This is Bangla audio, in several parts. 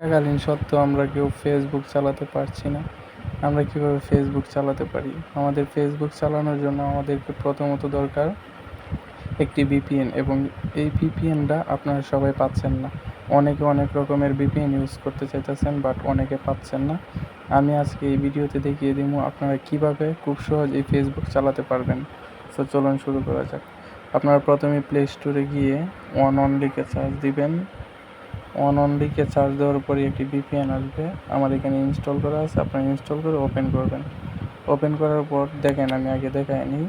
থাকাকালীন সত্ত্বেও আমরা কেউ ফেসবুক চালাতে পারছি না। আমরা কীভাবে ফেসবুক চালাতে পারি? আমাদের ফেসবুক চালানোর জন্য আমাদেরকে প্রথমত দরকার একটি ভিপিএন এবং এই ভিপিএনটা আপনারা সবাই পাচ্ছেন না। অনেকে অনেক রকমের ভিপিএন ইউজ করতে চাইতেছেন বাট অনেকে পাচ্ছেন না। আমি আজকে এই ভিডিওতে দেখিয়ে দিব আপনারা কীভাবে খুব সহজেই ফেসবুক চালাতে পারবেন। তো চলুন শুরু করা যাক। আপনারা প্রথমে প্লে স্টোরে গিয়ে ওয়ান অনলিকে চার্জ দিবেন। ওয়ান অনলিকে চার্জ দেওয়ার পরে একটি ভিপিএন আসবে। আমার এখানে ইনস্টল করা আছে আপনারা ইনস্টল করে ওপেন করবেন। ওপেন করার পর দেখেন আমি আগে দেখাই দেখাইনি।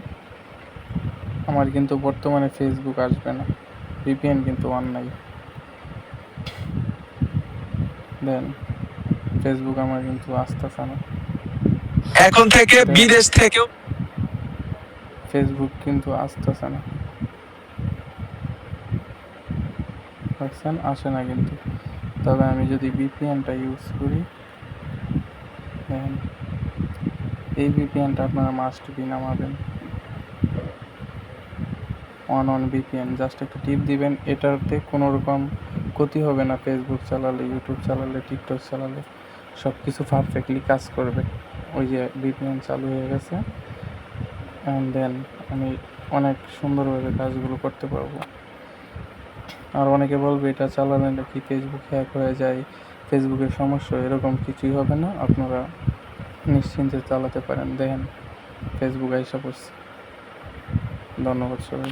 আমার কিন্তু বর্তমানে ফেসবুক আসবে না। ভিপিএন কিন্তু অন নাই। দেন ফেসবুক আমার কিন্তু আসতেছে না। এখন থেকে বিদেশ থেকেও ফেসবুক কিন্তু আসতেছে না। দেখছেন আসে না কিন্তু। তবে আমি যদি বিপিএনটা ইউজ করি দেখেন এই বিপিএনটা আপনারা মাস্ট বি নামাবেন। অন অন বিপিএন জাস্ট একটা টিপ দিবেন, এটাতে কোনো রকম ক্ষতি হবে না ফেসবুক চালালে ইউটিউব চালালে টিকটক চালালে সব কিছু পারফেক্টলি কাজ করবে। ওই যে বিপিএন চালু হয়ে গেছে। অ্যান্ড দেন আমি অনেক সুন্দরভাবে কাজগুলো করতে পারব। আর অনেকে বলবে, এটা চালালে নাকি ফেসবুক হ্যাক হয়ে যায় ফেসবুকের সমস্যা, এরকম কিছুই হবে না। আপনারা নিশ্চিন্তে চালাতে পারেন। দেখেন ফেসবুক আইসা পড়ছে। ধন্যবাদ সবাই